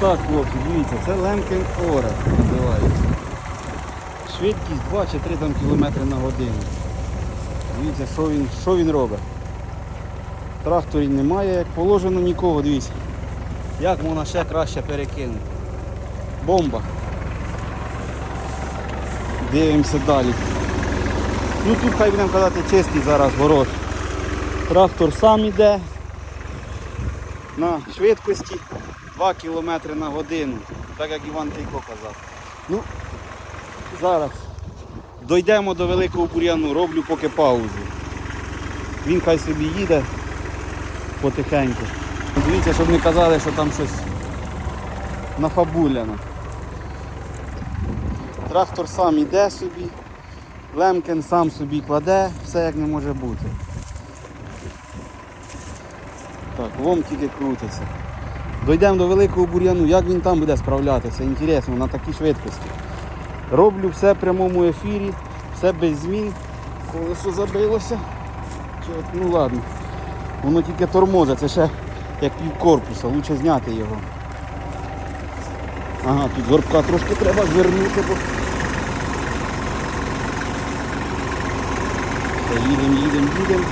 Так, хлопці, дивіться, це Лемкен Ора називається. Швидкість 2 чи 3 там, кілометри на годину. Дивіться, що він, що він робить. Тракторів немає, як положено нікого, дивіться. Як можна ще краще перекинути. Бомба. Дивимося далі. Ну тут хай будемо казати чистий зараз город. Трактор сам іде на швидкості 2 км на годину, так як Іван Тейко казав. Ну, зараз дійдемо до великого бур'яну, роблю поки паузу. Він хай собі їде потихеньку. Дивіться, щоб не казали, що там щось нафабуляно. Трактор сам іде собі, Лемкен сам собі кладе, все як не може бути. Так, лом тільки крутиться. Дійдемо до великого бур'яну, як він там буде справлятися, інтересно, на такій швидкості. Роблю все в прямому ефірі, все без змін. Колесо забилося. Ну ладно. Воно тільки тормозить, це ще як пів корпуса, лучше зняти його. Ага, тут горбка трошки треба звернути, бо. Їдемо, їдемо, їдемо.